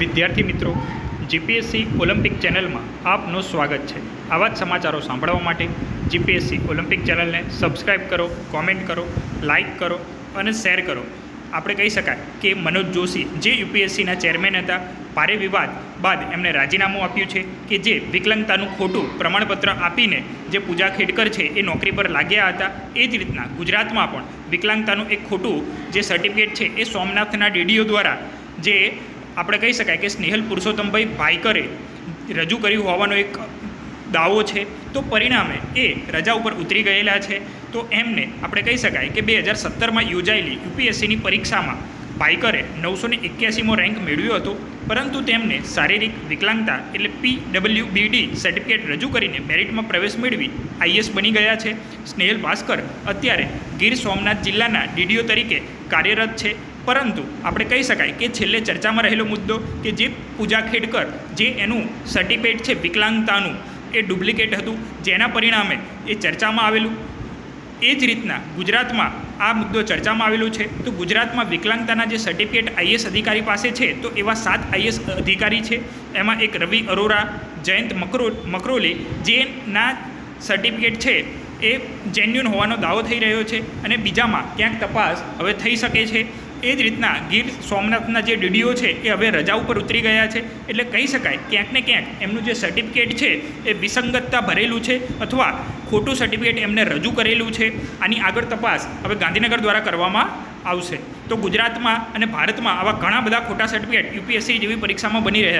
વિદ્યાર્થી મિત્રો, GPSC Olympic ચેનલમાં આપનું સ્વાગત છે. આવા જ સમાચારો સાંભળવા માટે જીપીએસસી ઓલિમ્પિક ચેનલને સબસ્ક્રાઈબ કરો, કોમેન્ટ કરો, લાઇક કરો અને શેર કરો. આપણે કહી શકાય કે મનોજ જોશી જે યુપીએસસીના ચેરમેન હતા, ભારે વિવાદ બાદ એમણે રાજીનામું આપ્યું છે કે જે વિકલાંગતાનું ખોટું પ્રમાણપત્ર આપીને જે પૂજા ખેડકર છે એ નોકરી પર લાગ્યા હતા, એ જ રીતના ગુજરાતમાં પણ વિકલાંગતાનું એક ખોટું જે સર્ટિફિકેટ છે એ સોમનાથના ડીડીઓ દ્વારા જે આપણે કહી શકાય કે સ્નેહલ પુરુષોત્તમભાઈ ભાઈકરે રજૂ કર્યું હોવાનો એક દાવો છે. તો પરિણામે એ રજા ઉપર ઉતરી ગયેલા છે. તો એમને આપણે કહી શકાય કે બે હજાર સત્તરમાં યોજાયેલી યુપીએસસીની પરીક્ષામાં ભાઈકરે નવસો ને એક્યાસીમો રેન્ક મેળવ્યો હતો. પરંતુ તેમને શારીરિક વિકલાંગતા એટલે પી ડબલ્યુ બીડી સર્ટિફિકેટ રજૂ કરીને મેરિટમાં પ્રવેશ મેળવી આઈએસ બની ગયા છે. સ્નેહલ ભાસ્કર અત્યારે ગીર સોમનાથ જિલ્લાના ડીડીઓ તરીકે કાર્યરત છે. પરંતુ આપણે કહી શકાય કે છેલ્લે ચર્ચામાં રહેલો મુદ્દો કે જે પૂજા ખેડકર જે એનું સર્ટિફિકેટ છે વિકલાંગતાનું, એ ડુપ્લિકેટ હતું. જેના પરિણામે એ ચર્ચામાં આવેલું. એ જ રીતના ગુજરાતમાં આ મુદ્દો ચર્ચામાં આવેલો છે. તો ગુજરાતમાં વિકલાંગતાના જે સર્ટિફિકેટ આઈએસ અધિકારી પાસે છે, તો એવા સાત આઈએસ અધિકારી છે. એમાં એક રવિ અરોરા, જયંત મકરો, મકરોલી, જેના સર્ટિફિકેટ છે, એ જેન્યુન હોવાનો દાવો થઈ રહ્યો છે. અને બીજામાં ક્યાંક તપાસ હવે થઈ શકે છે. એ જ રીતના ગીર સોમનાથના જે ડીડીઓ છે, એ હવે રજા ઉપર ઉતરી ગયા છે. એટલે કહી શકાય, ક્યાંક ને ક્યાંક એમનું જે સર્ટિફિકેટ છે, એ વિસંગતતા ભરેલું છે અથવા ખોટું સર્ટિફિકેટ એમને રજૂ કરેલું છે. આની આગળ તપાસ હવે ગાંધીનગર દ્વારા કરવામાં આવશે. તો ગુજરાતમાં અને ભારતમાં આવા ઘણા બધા ખોટા સર્ટિફિકેટ યુપીએસસી જેવી પરીક્ષામાં બની રહ્યા છે.